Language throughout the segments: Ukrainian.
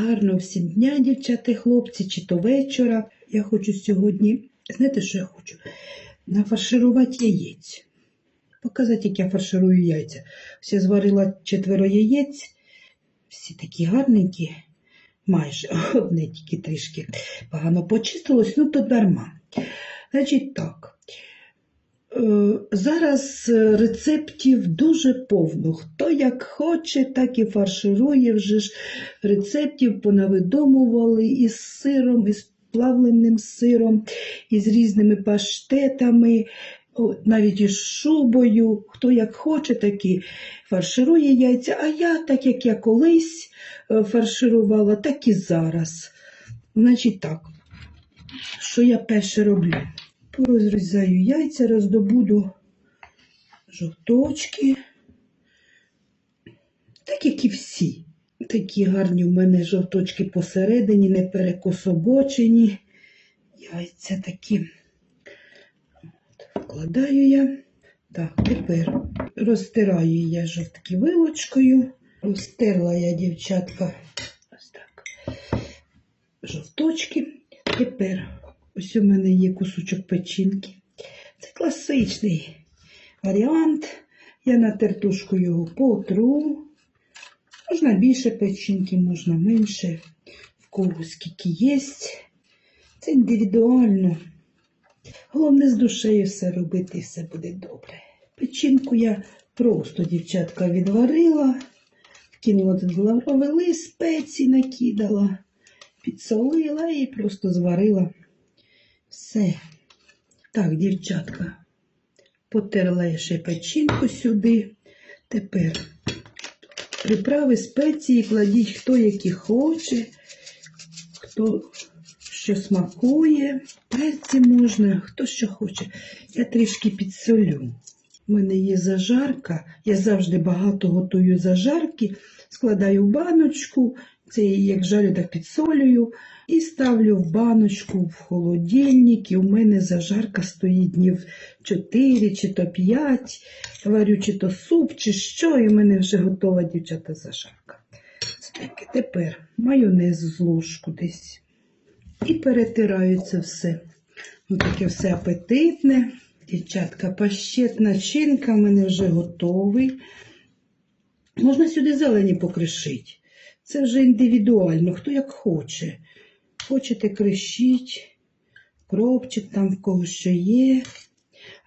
Гарного всім дня, дівчата і хлопці, чи то вечора. Я хочу сьогодні, знаєте, що я хочу? Нафарширувати яєць. Показати, як я фарширую яйця. Я зварила четверо яєць, всі такі гарненькі, майже одне тільки трішки погано почистилось, ну то дарма. Значить так. Е, Зараз е, рецептів дуже повно. Хто як хоче, так і фарширує вже ж рецептів понавидумували із сиром, із плавленим сиром, із різними паштетами, навіть із шубою. Хто як хоче, так і фарширує яйця. А я, так як я колись е, фарширувала, так і зараз. Значить так, що я перше роблю? Порозрізаю яйця, роздобуду жовточки. Так, як і всі. Такі гарні в мене жовточки посередині, не перекособочені. Яйця такі. От, вкладаю я. Так, тепер розтираю я жовтки вилочкою. Розтерла я, дівчатка, ось так. Жовточки. Тепер ось у мене є кусочок печінки. Це класичний варіант. Я на тертушку його потру. Можна більше печінки, можна менше. В кого скільки є. Це індивідуально. Головне з душею все робити і все буде добре. Печінку я просто, дівчатка, відварила, вкинула тут лавровий лист, спеції накидала, підсолила і просто зварила все. Так, дівчатка, потерла я ще печінку сюди. Тепер приправи, спеції кладіть хто які хоче, хто що смакує. Перці можна, хто що хоче. Я трішки підсолю. У мене є зажарка. Я завжди багато готую зажарки, складаю в баночку. Це я як жарю, так підсолюю. І ставлю в баночку в холодильник. І у мене зажарка стоїть днів 4 чи то 5. Варю чи то суп, чи що, і в мене вже готова дівчата зажарка. Це таке. Тепер майонез з ложку десь. І перетираю це все. Ось таке все апетитне. Дівчатка, пащет, начинка в мене вже готовий. Можна сюди зелені покришити. Це вже індивідуально, хто як хоче. Хочете кришіть, кропчик там в кого що є.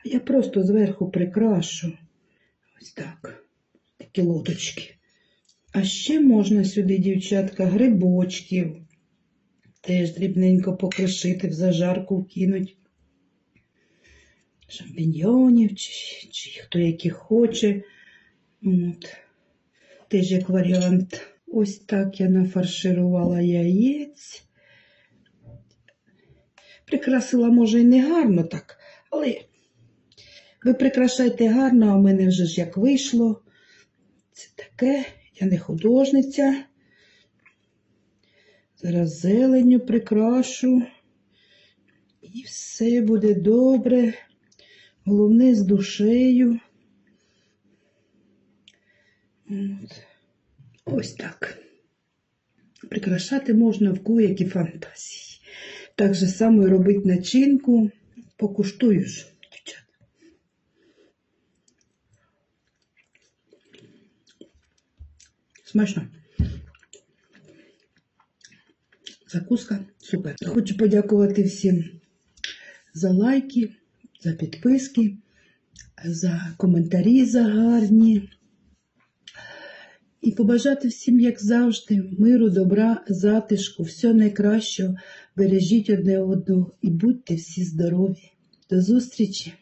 А я просто зверху прикрашу. Ось так. Такі лоточки. А ще можна сюди, дівчатка, грибочків. Теж дрібненько покришити, в зажарку вкинуть. Шампіньйонів, чи, чи хто які хоче. От. Теж як варіант. Ось так я нафарширувала яєць. Прикрасила, може, і не гарно так, але ви прикрашайте гарно, а в мене вже ж як вийшло. Це таке, я не художниця. Зараз зеленню прикрашу. І все буде добре. Головне з душею. От. Ось так. Прикрашати можна в кого-які фантазії. Так же само і робити начинку. Покуштую ж, дівчата. Смачно. Закуска супер. Хочу подякувати всім за лайки, за підписки, за коментарі за гарні. І побажати всім, як завжди, миру, добра, затишку, всього найкращого. Бережіть одне одного і будьте всі здорові. До зустрічі!